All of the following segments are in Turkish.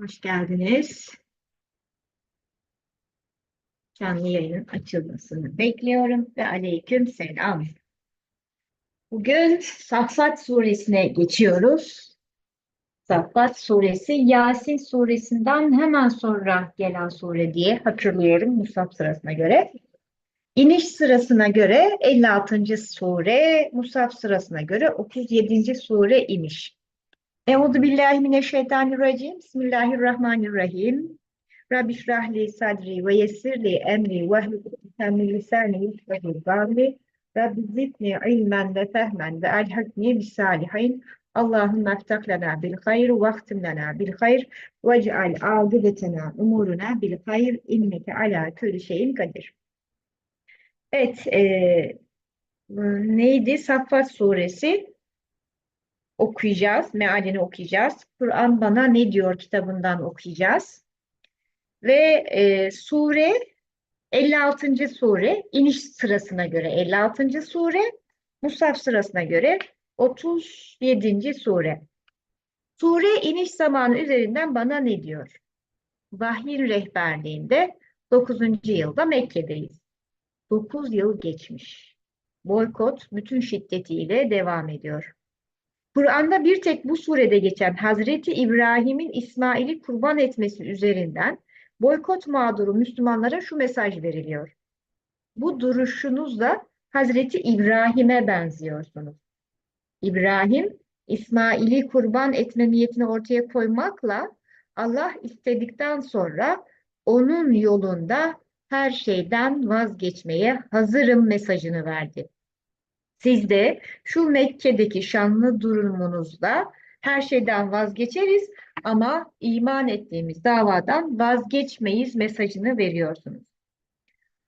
Hoş geldiniz. Canlı yayının açılmasını bekliyorum ve aleyküm selam. Bugün Saffat suresine geçiyoruz. Saffat suresi Yasin suresinden hemen sonra gelen sure diye hatırlıyorum Musab sırasına göre. İniş sırasına göre 56. sure, Musab sırasına göre 37. sure imiş. Euzu billahi mineşşeytanirracim. Bismillahirrahmanirrahim. Rabbi şrahli sadri ve yessirli emri ve hlul min lisani yefkahu kavli. Rabbi zidni ilmen ve fehmen ve elhakni bis salihin. Allahümme eftah lana bil hayr ve ahtim lana bil hayr ve ceal âgıbetena umuruna bil hayr inneke ala külli şeyin kadir. Evet, e, neydi? Saffat suresi okuyacağız, mealini okuyacağız. Kur'an bana ne diyor kitabından okuyacağız. Ve e, sure 56. sure iniş sırasına göre 56. sure Musaf sırasına göre 37. sure. Sure iniş zamanı üzerinden bana ne diyor? Vahyin rehberliğinde 9. yılda Mekke'deyiz. 9 yıl geçmiş. Boykot bütün şiddetiyle devam ediyor. Kur'an'da bir tek bu surede geçen Hazreti İbrahim'in İsmail'i kurban etmesi üzerinden boykot mağduru Müslümanlara şu mesaj veriliyor. Bu duruşunuzla Hazreti İbrahim'e benziyorsunuz. İbrahim, İsmail'i kurban etme niyetini ortaya koymakla Allah istedikten sonra onun yolunda her şeyden vazgeçmeye hazırım mesajını verdi. Siz de şu Mekke'deki şanlı durumunuzda her şeyden vazgeçeriz ama iman ettiğimiz davadan vazgeçmeyiz mesajını veriyorsunuz.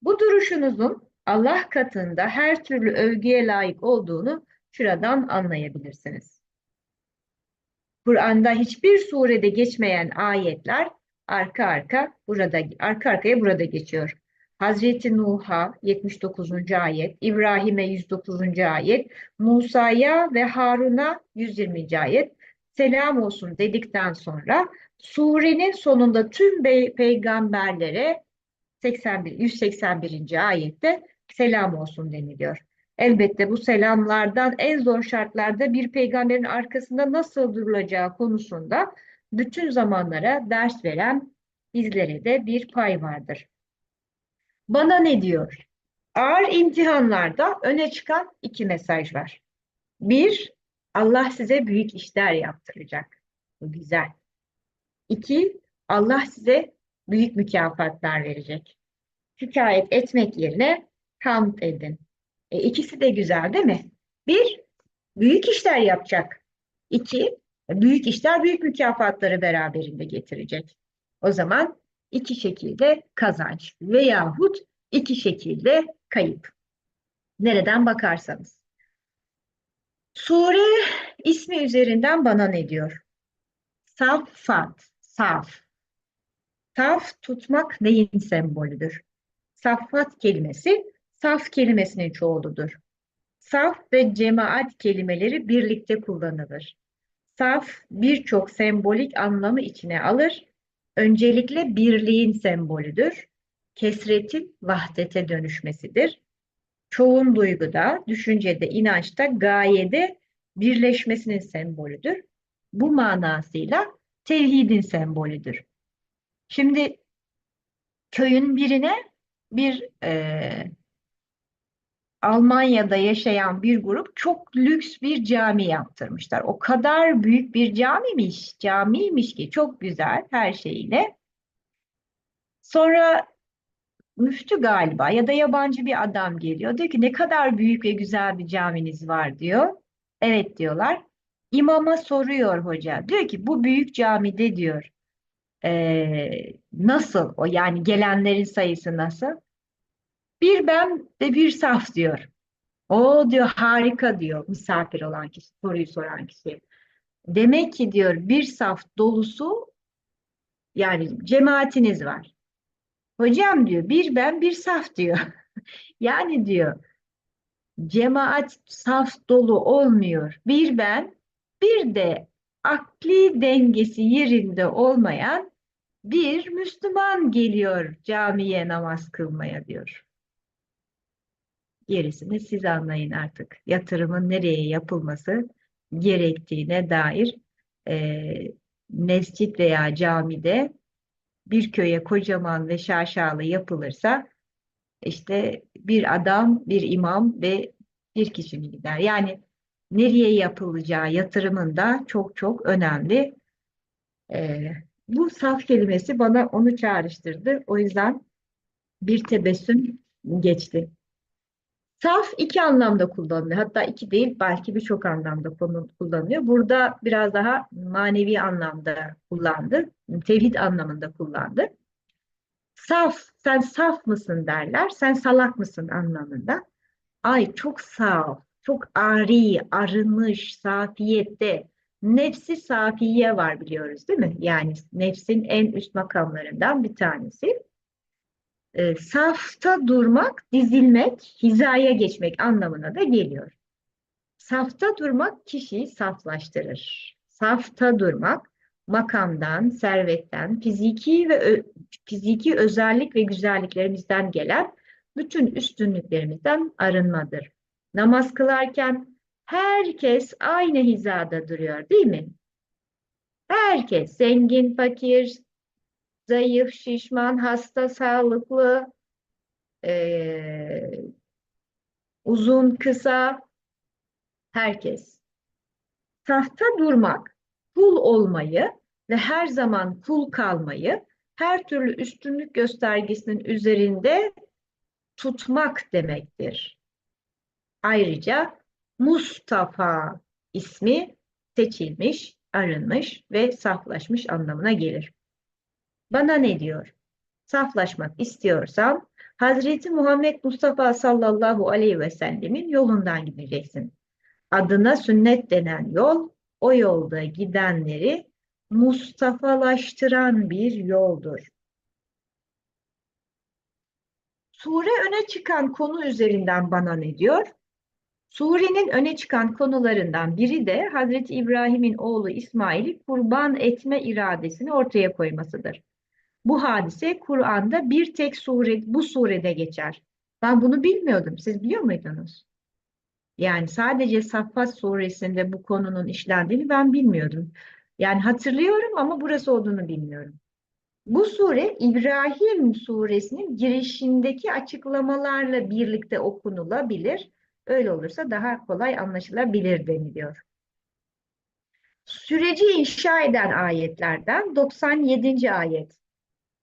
Bu duruşunuzun Allah katında her türlü övgüye layık olduğunu şuradan anlayabilirsiniz. Kur'an'da hiçbir surede geçmeyen ayetler arka arka burada arka arkaya burada geçiyor. Hazreti Nuh'a 79. ayet, İbrahim'e 109. ayet, Musa'ya ve Harun'a 120. ayet selam olsun dedikten sonra surenin sonunda tüm peygamberlere 81 181. ayette selam olsun deniliyor. Elbette bu selamlardan en zor şartlarda bir peygamberin arkasında nasıl durulacağı konusunda bütün zamanlara ders veren bizlere de bir pay vardır. Bana ne diyor? Ağır imtihanlarda öne çıkan iki mesaj var. Bir, Allah size büyük işler yaptıracak. Bu güzel. İki, Allah size büyük mükafatlar verecek. Şikayet etmek yerine hamd edin. E, ikisi de güzel değil mi? Bir, büyük işler yapacak. İki, büyük işler büyük mükafatları beraberinde getirecek. O zaman iki şekilde kazanç veyahut iki şekilde kayıp. Nereden bakarsanız. Sure ismi üzerinden bana ne diyor? Saffat, saf. Saf tutmak neyin sembolüdür? Saffat kelimesi saf kelimesinin çoğuludur. Saf ve cemaat kelimeleri birlikte kullanılır. Saf birçok sembolik anlamı içine alır. Öncelikle birliğin sembolüdür. Kesretin vahdete dönüşmesidir. Çoğun duyguda, düşüncede, inançta, gayede birleşmesinin sembolüdür. Bu manasıyla tevhidin sembolüdür. Şimdi köyün birine bir e, Almanya'da yaşayan bir grup çok lüks bir cami yaptırmışlar. O kadar büyük bir camiymiş, camiymiş ki çok güzel her şeyiyle. Sonra müftü galiba ya da yabancı bir adam geliyor. Diyor ki ne kadar büyük ve güzel bir caminiz var diyor. Evet diyorlar. İmama soruyor hoca. Diyor ki bu büyük camide diyor. Ee, nasıl o yani gelenlerin sayısı nasıl? Bir ben ve bir saf diyor. O diyor harika diyor misafir olan kişi, soruyu soran kişi. Demek ki diyor bir saf dolusu yani cemaatiniz var. Hocam diyor bir ben bir saf diyor. yani diyor cemaat saf dolu olmuyor. Bir ben bir de akli dengesi yerinde olmayan bir Müslüman geliyor camiye namaz kılmaya diyor. Gerisini siz anlayın artık. Yatırımın nereye yapılması gerektiğine dair e, mescit veya camide bir köye kocaman ve şaşalı yapılırsa işte bir adam, bir imam ve bir kişi mi gider? Yani nereye yapılacağı yatırımın da çok çok önemli. Ee, bu saf kelimesi bana onu çağrıştırdı. O yüzden bir tebessüm geçti. Saf iki anlamda kullanılıyor. Hatta iki değil, belki birçok anlamda kullanılıyor. Burada biraz daha manevi anlamda kullandı. Tevhid anlamında kullandı. Saf, sen saf mısın derler. Sen salak mısın anlamında. Ay çok saf, çok ari, arınmış, safiyette. Nefsi safiye var biliyoruz değil mi? Yani nefsin en üst makamlarından bir tanesi. E, safta durmak, dizilmek, hizaya geçmek anlamına da geliyor. Safta durmak kişiyi saflaştırır. Safta durmak makamdan, servetten, fiziki ve fiziki özellik ve güzelliklerimizden gelen bütün üstünlüklerimizden arınmadır. Namaz kılarken herkes aynı hizada duruyor değil mi? Herkes zengin, fakir, zayıf, şişman, hasta, sağlıklı, e, uzun, kısa, herkes. Tahta durmak, kul olmayı ve her zaman kul kalmayı her türlü üstünlük göstergesinin üzerinde tutmak demektir. Ayrıca Mustafa ismi seçilmiş, arınmış ve saflaşmış anlamına gelir. Bana ne diyor? Saflaşmak istiyorsan Hazreti Muhammed Mustafa sallallahu aleyhi ve sellemin yolundan gideceksin. Adına sünnet denen yol, o yolda gidenleri Mustafalaştıran bir yoldur. Sure öne çıkan konu üzerinden bana ne diyor? Surenin öne çıkan konularından biri de Hazreti İbrahim'in oğlu İsmail'i kurban etme iradesini ortaya koymasıdır. Bu hadise Kur'an'da bir tek sure, bu surede geçer. Ben bunu bilmiyordum. Siz biliyor muydunuz? Yani sadece Saffat suresinde bu konunun işlendiğini ben bilmiyordum. Yani hatırlıyorum ama burası olduğunu bilmiyorum. Bu sure İbrahim suresinin girişindeki açıklamalarla birlikte okunulabilir. Öyle olursa daha kolay anlaşılabilir deniliyor. Süreci inşa eden ayetlerden 97. ayet.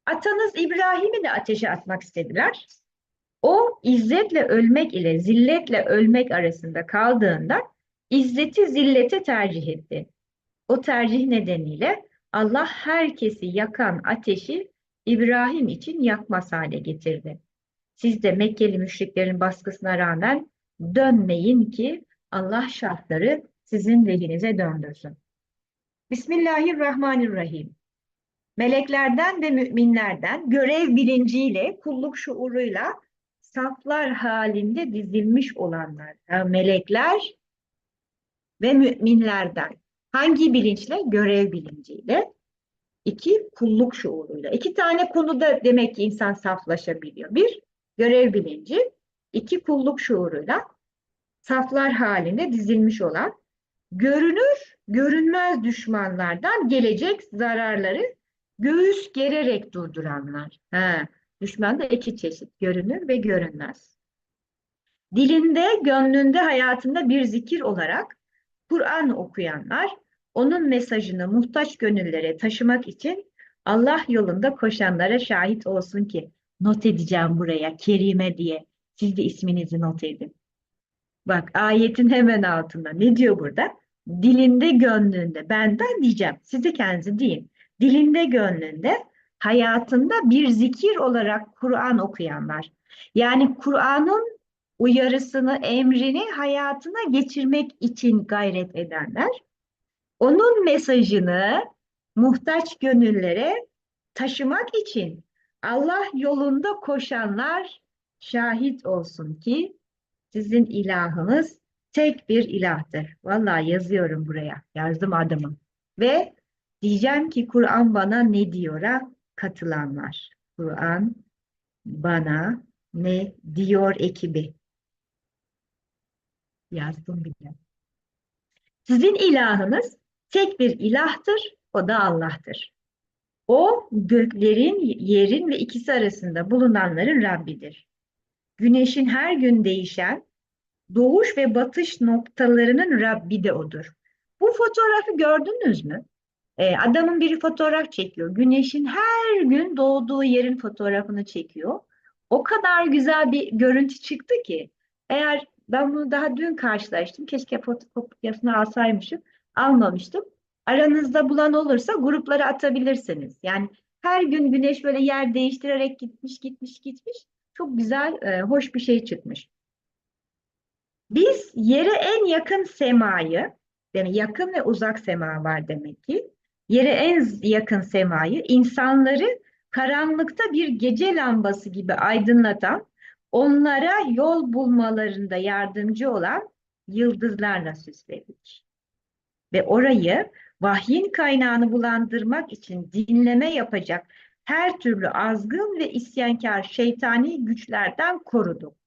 Atanız İbrahim'i de ateşe atmak istediler. O izzetle ölmek ile zilletle ölmek arasında kaldığında izzeti zillete tercih etti. O tercih nedeniyle Allah herkesi yakan ateşi İbrahim için yakmaz hale getirdi. Siz de Mekkeli müşriklerin baskısına rağmen dönmeyin ki Allah şartları sizin lehinize döndürsün. Bismillahirrahmanirrahim. Meleklerden ve müminlerden görev bilinciyle, kulluk şuuruyla saflar halinde dizilmiş olanlar, yani melekler ve müminlerden hangi bilinçle? Görev bilinciyle. İki, kulluk şuuruyla. İki tane konuda demek ki insan saflaşabiliyor. Bir, görev bilinci. iki kulluk şuuruyla saflar halinde dizilmiş olan görünür, görünmez düşmanlardan gelecek zararları göğüs gererek durduranlar. Ha, düşman da iki çeşit, görünür ve görünmez. Dilinde, gönlünde, hayatında bir zikir olarak Kur'an okuyanlar, onun mesajını muhtaç gönüllere taşımak için Allah yolunda koşanlara şahit olsun ki not edeceğim buraya Kerime diye. Siz de isminizi not edin. Bak ayetin hemen altında ne diyor burada? Dilinde gönlünde benden diyeceğim. Siz de kendinizi deyin. Dilinde gönlünde hayatında bir zikir olarak Kur'an okuyanlar. Yani Kur'an'ın uyarısını, emrini hayatına geçirmek için gayret edenler, onun mesajını muhtaç gönüllere taşımak için Allah yolunda koşanlar şahit olsun ki sizin ilahınız tek bir ilahtır. Vallahi yazıyorum buraya. Yazdım adımı. ve diyeceğim ki Kur'an bana ne diyora katılanlar. Kur'an bana ne diyor ekibi. Yazdım bile. Sizin ilahınız tek bir ilahtır, o da Allah'tır. O göklerin, yerin ve ikisi arasında bulunanların Rabbidir. Güneşin her gün değişen doğuş ve batış noktalarının Rabbi de odur. Bu fotoğrafı gördünüz mü? Ee, adamın biri fotoğraf çekiyor. Güneşin her gün doğduğu yerin fotoğrafını çekiyor. O kadar güzel bir görüntü çıktı ki. Eğer ben bunu daha dün karşılaştım. Keşke fotoğrafını alsaymışım. Almamıştım. Aranızda bulan olursa gruplara atabilirsiniz. Yani her gün güneş böyle yer değiştirerek gitmiş, gitmiş, gitmiş. Çok güzel, e, hoş bir şey çıkmış. Biz yere en yakın semayı, yani yakın ve uzak sema var demek ki. Yere en yakın semayı, insanları karanlıkta bir gece lambası gibi aydınlatan, onlara yol bulmalarında yardımcı olan yıldızlarla süsledik. Ve orayı vahyin kaynağını bulandırmak için dinleme yapacak her türlü azgın ve isyankar şeytani güçlerden koruduk.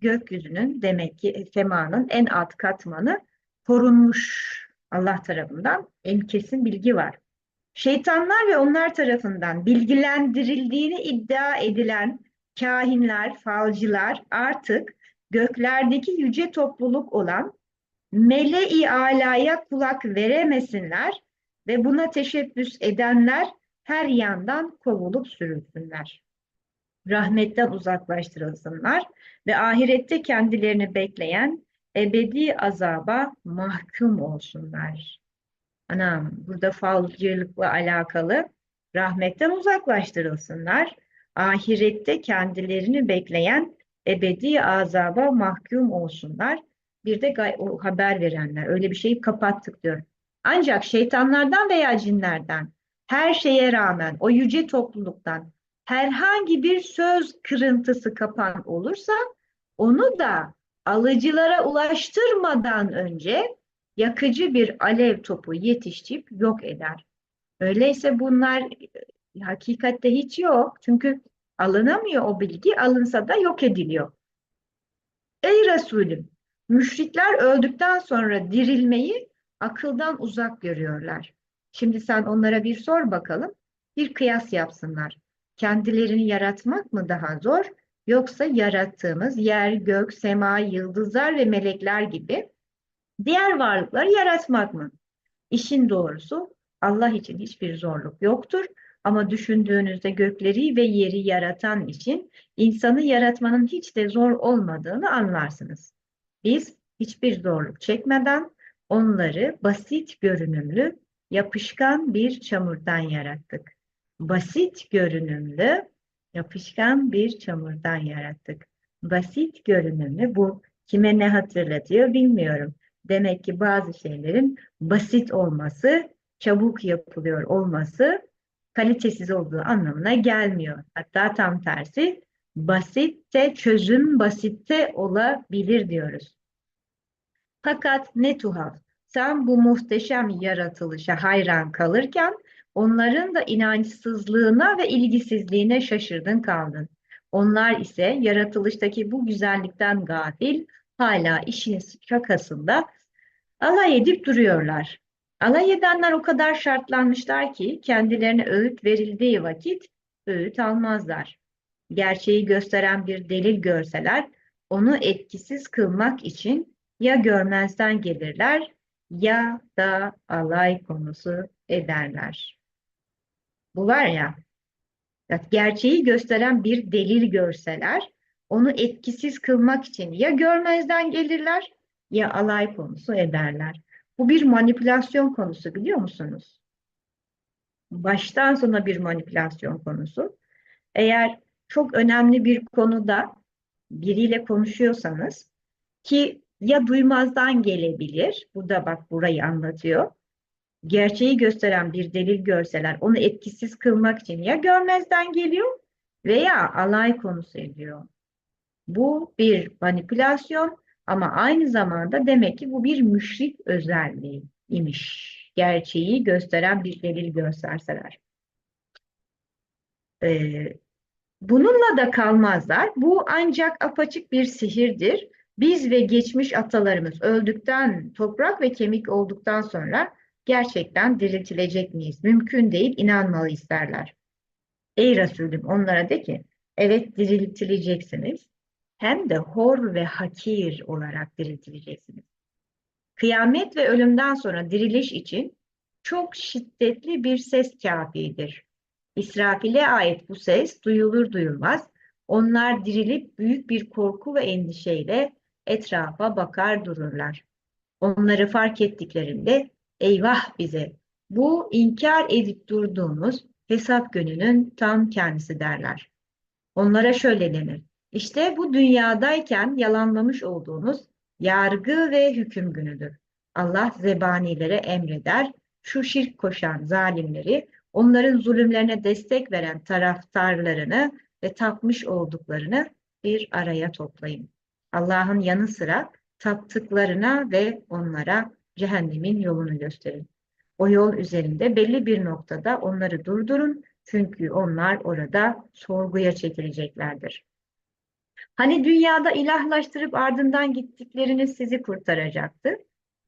Gökyüzünün demek ki semanın en alt katmanı korunmuş Allah tarafından en kesin bilgi var. Şeytanlar ve onlar tarafından bilgilendirildiğini iddia edilen kahinler, falcılar artık göklerdeki yüce topluluk olan mele-i alaya kulak veremesinler ve buna teşebbüs edenler her yandan kovulup sürülsünler. Rahmetten uzaklaştırılsınlar ve ahirette kendilerini bekleyen ebedi azaba mahkum olsunlar. Anam burada falcılıkla alakalı rahmetten uzaklaştırılsınlar. Ahirette kendilerini bekleyen ebedi azaba mahkum olsunlar. Bir de haber verenler öyle bir şeyi kapattık diyor. Ancak şeytanlardan veya cinlerden her şeye rağmen o yüce topluluktan herhangi bir söz kırıntısı kapan olursa onu da alıcılara ulaştırmadan önce yakıcı bir alev topu yetiştirip yok eder. Öyleyse bunlar e, hakikatte hiç yok. Çünkü alınamıyor o bilgi, alınsa da yok ediliyor. Ey Resulüm, müşrikler öldükten sonra dirilmeyi akıldan uzak görüyorlar. Şimdi sen onlara bir sor bakalım, bir kıyas yapsınlar. Kendilerini yaratmak mı daha zor, yoksa yarattığımız yer, gök, sema, yıldızlar ve melekler gibi diğer varlıkları yaratmak mı? İşin doğrusu Allah için hiçbir zorluk yoktur. Ama düşündüğünüzde gökleri ve yeri yaratan için insanı yaratmanın hiç de zor olmadığını anlarsınız. Biz hiçbir zorluk çekmeden onları basit görünümlü, yapışkan bir çamurdan yarattık. Basit görünümlü, yapışkan bir çamurdan yarattık. Basit görünümlü bu kime ne hatırlatıyor bilmiyorum. Demek ki bazı şeylerin basit olması, çabuk yapılıyor olması kalitesiz olduğu anlamına gelmiyor. Hatta tam tersi basitte çözüm basitte olabilir diyoruz. Fakat ne tuhaf sen bu muhteşem yaratılışa hayran kalırken onların da inançsızlığına ve ilgisizliğine şaşırdın kaldın. Onlar ise yaratılıştaki bu güzellikten gafil hala işin şakasında alay edip duruyorlar. Alay edenler o kadar şartlanmışlar ki kendilerine öğüt verildiği vakit öğüt almazlar. Gerçeği gösteren bir delil görseler onu etkisiz kılmak için ya görmezden gelirler ya da alay konusu ederler. Bu var ya, gerçeği gösteren bir delil görseler onu etkisiz kılmak için ya görmezden gelirler ya alay konusu ederler. Bu bir manipülasyon konusu biliyor musunuz? Baştan sona bir manipülasyon konusu. Eğer çok önemli bir konuda biriyle konuşuyorsanız ki ya duymazdan gelebilir, bu da bak burayı anlatıyor. Gerçeği gösteren bir delil görseler onu etkisiz kılmak için ya görmezden geliyor veya alay konusu ediyor. Bu bir manipülasyon ama aynı zamanda demek ki bu bir müşrik özelliği imiş. gerçeği gösteren bir delil gösterseler. Ee, bununla da kalmazlar. Bu ancak apaçık bir sihirdir. Biz ve geçmiş atalarımız öldükten, toprak ve kemik olduktan sonra gerçekten diriltilecek miyiz? Mümkün değil, inanmalı isterler. Ey Resulüm onlara de ki, evet diriltileceksiniz. Hem de hor ve hakir olarak diriltileceksiniz. Kıyamet ve ölümden sonra diriliş için çok şiddetli bir ses kafidir. İsrafil'e ait bu ses duyulur duyulmaz onlar dirilip büyük bir korku ve endişeyle etrafa bakar dururlar. Onları fark ettiklerinde eyvah bize bu inkar edip durduğumuz hesap gününün tam kendisi derler. Onlara şöyle denir. İşte bu dünyadayken yalanlamış olduğunuz yargı ve hüküm günüdür. Allah zebanilere emreder, şu şirk koşan zalimleri, onların zulümlerine destek veren taraftarlarını ve tapmış olduklarını bir araya toplayın. Allah'ın yanı sıra taptıklarına ve onlara cehennemin yolunu gösterin. O yol üzerinde belli bir noktada onları durdurun çünkü onlar orada sorguya çekileceklerdir. Hani dünyada ilahlaştırıp ardından gittikleriniz sizi kurtaracaktı.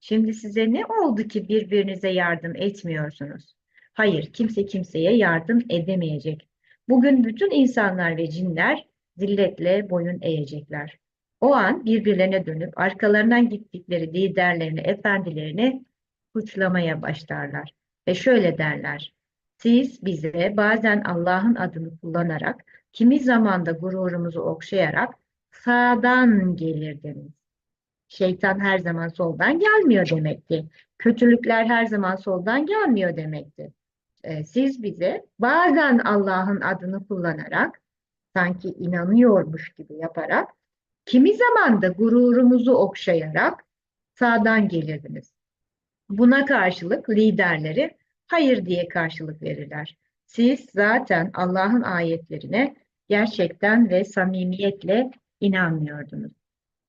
Şimdi size ne oldu ki birbirinize yardım etmiyorsunuz? Hayır, kimse kimseye yardım edemeyecek. Bugün bütün insanlar ve cinler zilletle boyun eğecekler. O an birbirlerine dönüp arkalarından gittikleri liderlerini, efendilerini suçlamaya başlarlar. Ve şöyle derler. Siz bize bazen Allah'ın adını kullanarak, kimi zaman da gururumuzu okşayarak sağdan gelirdiniz. Şeytan her zaman soldan gelmiyor demek ki. Kötülükler her zaman soldan gelmiyor demektir. Ee, siz bize bazen Allah'ın adını kullanarak, sanki inanıyormuş gibi yaparak, kimi zaman da gururumuzu okşayarak sağdan gelirdiniz. Buna karşılık liderleri hayır diye karşılık verirler. Siz zaten Allah'ın ayetlerine gerçekten ve samimiyetle inanmıyordunuz.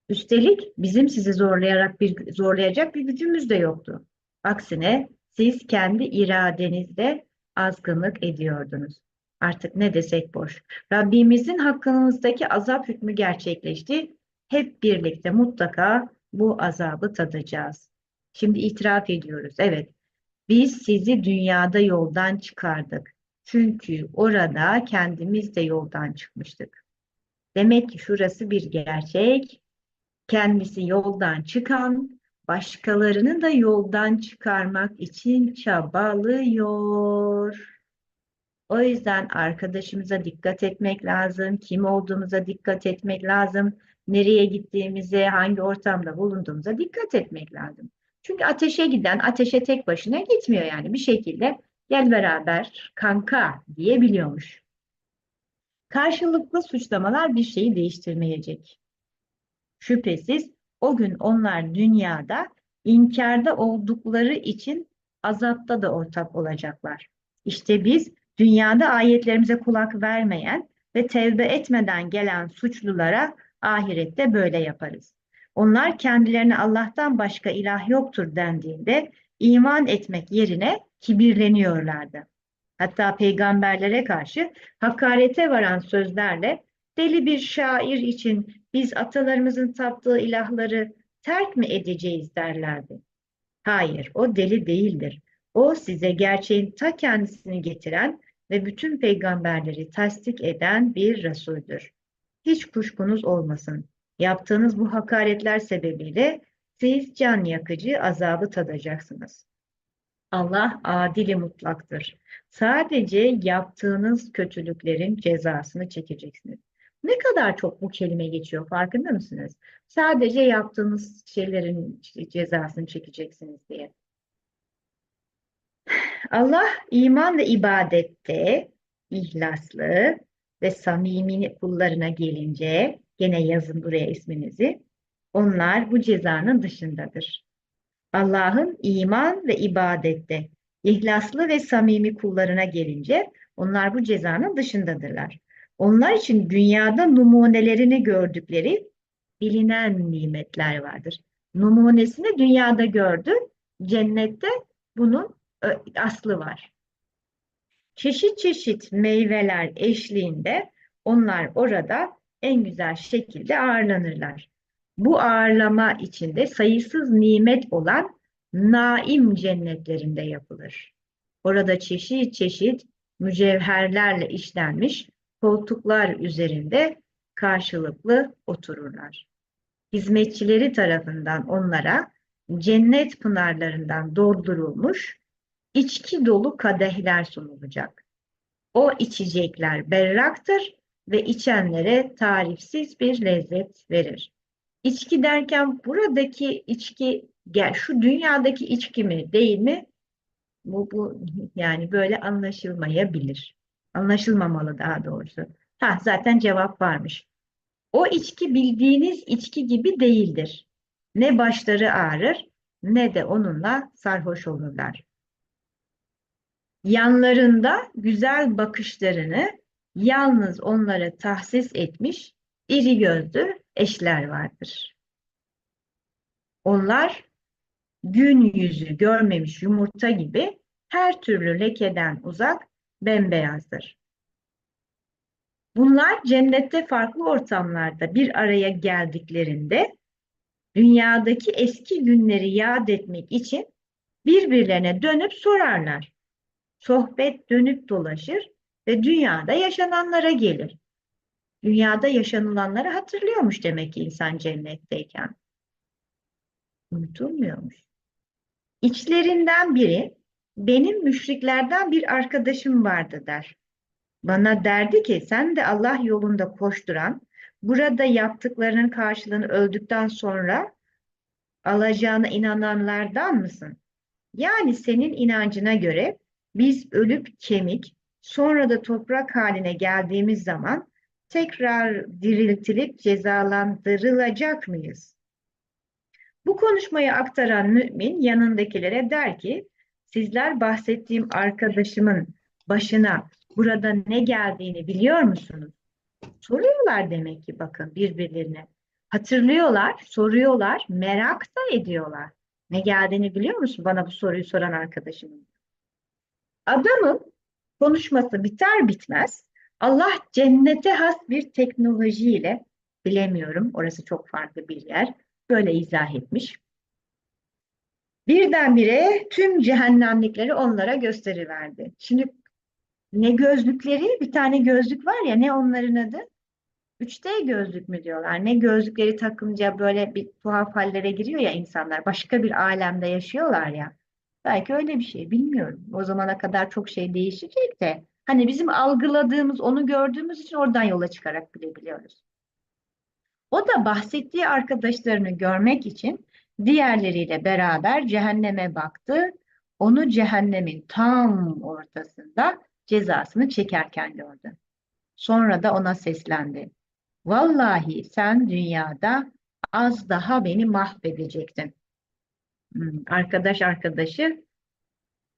Üstelik bizim sizi zorlayarak bir zorlayacak bir gücümüz de yoktu. Aksine siz kendi iradenizde azgınlık ediyordunuz. Artık ne desek boş. Rabbimizin hakkınızdaki azap hükmü gerçekleşti. Hep birlikte mutlaka bu azabı tadacağız. Şimdi itiraf ediyoruz. Evet, biz sizi dünyada yoldan çıkardık. Çünkü orada kendimiz de yoldan çıkmıştık. Demek ki şurası bir gerçek. Kendisi yoldan çıkan, başkalarını da yoldan çıkarmak için çabalıyor. O yüzden arkadaşımıza dikkat etmek lazım, kim olduğumuza dikkat etmek lazım, nereye gittiğimize, hangi ortamda bulunduğumuza dikkat etmek lazım. Çünkü ateşe giden ateşe tek başına gitmiyor yani bir şekilde gel beraber kanka diyebiliyormuş. Karşılıklı suçlamalar bir şeyi değiştirmeyecek. Şüphesiz o gün onlar dünyada inkarda oldukları için azapta da ortak olacaklar. İşte biz dünyada ayetlerimize kulak vermeyen ve tevbe etmeden gelen suçlulara ahirette böyle yaparız. Onlar kendilerine Allah'tan başka ilah yoktur dendiğinde iman etmek yerine kibirleniyorlardı. Hatta peygamberlere karşı hakarete varan sözlerle deli bir şair için biz atalarımızın taptığı ilahları terk mi edeceğiz derlerdi. Hayır, o deli değildir. O size gerçeğin ta kendisini getiren ve bütün peygamberleri tasdik eden bir Resuldür. Hiç kuşkunuz olmasın. Yaptığınız bu hakaretler sebebiyle siz can yakıcı azabı tadacaksınız. Allah adili mutlaktır. Sadece yaptığınız kötülüklerin cezasını çekeceksiniz. Ne kadar çok bu kelime geçiyor farkında mısınız? Sadece yaptığınız şeylerin cezasını çekeceksiniz diye. Allah iman ve ibadette ihlaslı ve samimi kullarına gelince gene yazın buraya isminizi onlar bu cezanın dışındadır. Allah'ın iman ve ibadette ihlaslı ve samimi kullarına gelince onlar bu cezanın dışındadırlar. Onlar için dünyada numunelerini gördükleri bilinen nimetler vardır. Numunesini dünyada gördü, cennette bunun aslı var. Çeşit çeşit meyveler eşliğinde onlar orada en güzel şekilde ağırlanırlar. Bu ağırlama içinde sayısız nimet olan naim cennetlerinde yapılır. Orada çeşit çeşit mücevherlerle işlenmiş koltuklar üzerinde karşılıklı otururlar. Hizmetçileri tarafından onlara cennet pınarlarından doldurulmuş içki dolu kadehler sunulacak. O içecekler berraktır ve içenlere tarifsiz bir lezzet verir. İçki derken buradaki içki, şu dünyadaki içki mi değil mi? Bu, bu yani böyle anlaşılmayabilir. Anlaşılmamalı daha doğrusu. Ha zaten cevap varmış. O içki bildiğiniz içki gibi değildir. Ne başları ağrır ne de onunla sarhoş olurlar. Yanlarında güzel bakışlarını yalnız onlara tahsis etmiş iri gözlü eşler vardır. Onlar gün yüzü görmemiş yumurta gibi her türlü lekeden uzak bembeyazdır. Bunlar cennette farklı ortamlarda bir araya geldiklerinde dünyadaki eski günleri yad etmek için birbirlerine dönüp sorarlar. Sohbet dönüp dolaşır ve dünyada yaşananlara gelir. Dünyada yaşanılanları hatırlıyormuş demek ki insan cennetteyken. Unutulmuyormuş. İçlerinden biri benim müşriklerden bir arkadaşım vardı der. Bana derdi ki sen de Allah yolunda koşturan, burada yaptıklarının karşılığını öldükten sonra alacağına inananlardan mısın? Yani senin inancına göre biz ölüp kemik, sonra da toprak haline geldiğimiz zaman tekrar diriltilip cezalandırılacak mıyız? Bu konuşmayı aktaran mümin yanındakilere der ki, sizler bahsettiğim arkadaşımın başına burada ne geldiğini biliyor musunuz? Soruyorlar demek ki bakın birbirlerine. Hatırlıyorlar, soruyorlar, merak da ediyorlar. Ne geldiğini biliyor musun bana bu soruyu soran arkadaşımın? Adamın konuşması biter bitmez Allah cennete has bir teknolojiyle bilemiyorum orası çok farklı bir yer böyle izah etmiş. Birdenbire tüm cehennemlikleri onlara gösteriverdi. Şimdi ne gözlükleri bir tane gözlük var ya ne onların adı? 3D gözlük mü diyorlar? Ne gözlükleri takınca böyle bir tuhaf hallere giriyor ya insanlar. Başka bir alemde yaşıyorlar ya. Belki öyle bir şey bilmiyorum. O zamana kadar çok şey değişecek de. Hani bizim algıladığımız, onu gördüğümüz için oradan yola çıkarak bilebiliyoruz. O da bahsettiği arkadaşlarını görmek için diğerleriyle beraber cehenneme baktı. Onu cehennemin tam ortasında cezasını çekerken gördü. Sonra da ona seslendi. Vallahi sen dünyada az daha beni mahvedecektin. Hmm, arkadaş arkadaşı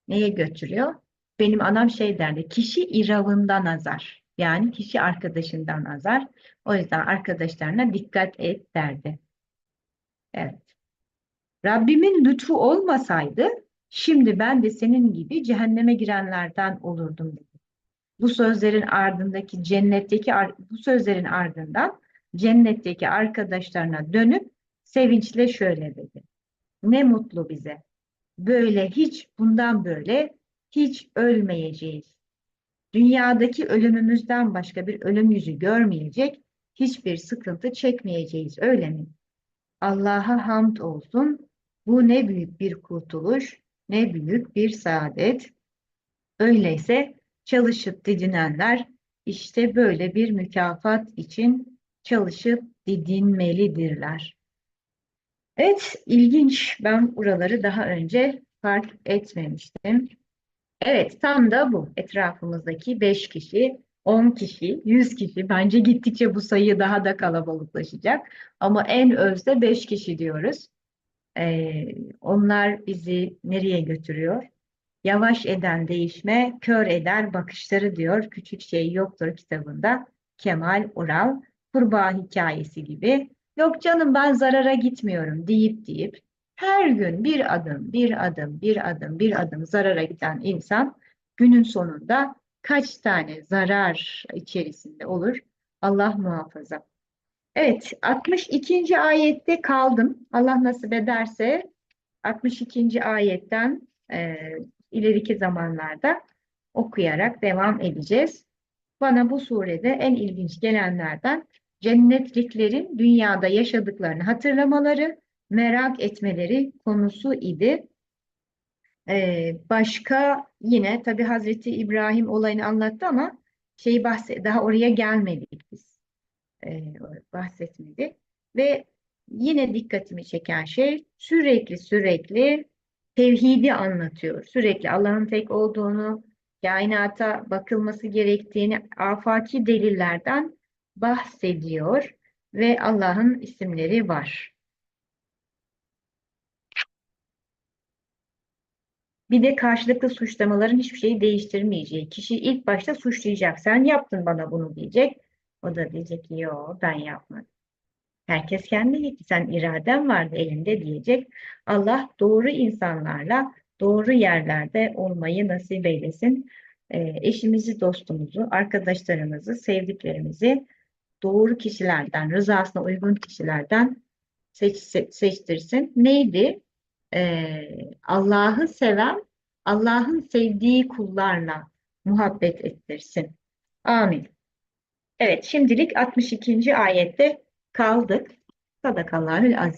neye götürüyor? Benim anam şey derdi, kişi iravından azar. Yani kişi arkadaşından azar. O yüzden arkadaşlarına dikkat et derdi. Evet. Rabbimin lütfu olmasaydı şimdi ben de senin gibi cehenneme girenlerden olurdum dedi. Bu sözlerin ardındaki cennetteki bu sözlerin ardından cennetteki arkadaşlarına dönüp sevinçle şöyle dedi. Ne mutlu bize. Böyle hiç bundan böyle hiç ölmeyeceğiz. Dünyadaki ölümümüzden başka bir ölüm yüzü görmeyecek, hiçbir sıkıntı çekmeyeceğiz öyle mi? Allah'a hamd olsun. Bu ne büyük bir kurtuluş, ne büyük bir saadet. Öyleyse çalışıp didinenler işte böyle bir mükafat için çalışıp didinmelidirler. Evet, ilginç. Ben buraları daha önce fark etmemiştim. Evet, tam da bu. Etrafımızdaki 5 kişi, 10 kişi, 100 kişi. Bence gittikçe bu sayı daha da kalabalıklaşacak. Ama en özde 5 kişi diyoruz. Ee, onlar bizi nereye götürüyor? Yavaş eden değişme, kör eder bakışları diyor. Küçük şey yoktur kitabında. Kemal Ural, kurbağa hikayesi gibi. Yok canım ben zarara gitmiyorum deyip deyip Her gün bir adım, bir adım, bir adım, bir adım zarara giden insan günün sonunda kaç tane zarar içerisinde olur? Allah muhafaza. Evet, 62. ayette kaldım. Allah nasip ederse 62. ayetten e, ileriki zamanlarda okuyarak devam edeceğiz. Bana bu surede en ilginç gelenlerden cennetliklerin dünyada yaşadıklarını hatırlamaları, merak etmeleri konusu idi. Ee, başka yine tabii Hazreti İbrahim olayını anlattı ama şey bahse daha oraya gelmedik biz. Ee, bahsetmedi. Ve yine dikkatimi çeken şey sürekli sürekli tevhidi anlatıyor. Sürekli Allah'ın tek olduğunu, kainata bakılması gerektiğini afaki delillerden bahsediyor ve Allah'ın isimleri var. Bir de karşılıklı suçlamaların hiçbir şeyi değiştirmeyeceği. Kişi ilk başta suçlayacak. Sen yaptın bana bunu diyecek. O da diyecek ki yo ben yapmadım. Herkes kendi gitti. Sen iraden vardı elinde diyecek. Allah doğru insanlarla doğru yerlerde olmayı nasip eylesin. Ee, eşimizi, dostumuzu, arkadaşlarımızı, sevdiklerimizi doğru kişilerden, rızasına uygun kişilerden seç, se- seçtirsin. Neydi? Ee, Allah'ı seven, Allah'ın sevdiği kullarla muhabbet ettirsin. Amin. Evet, şimdilik 62. ayette kaldık. Sadakallahül azim.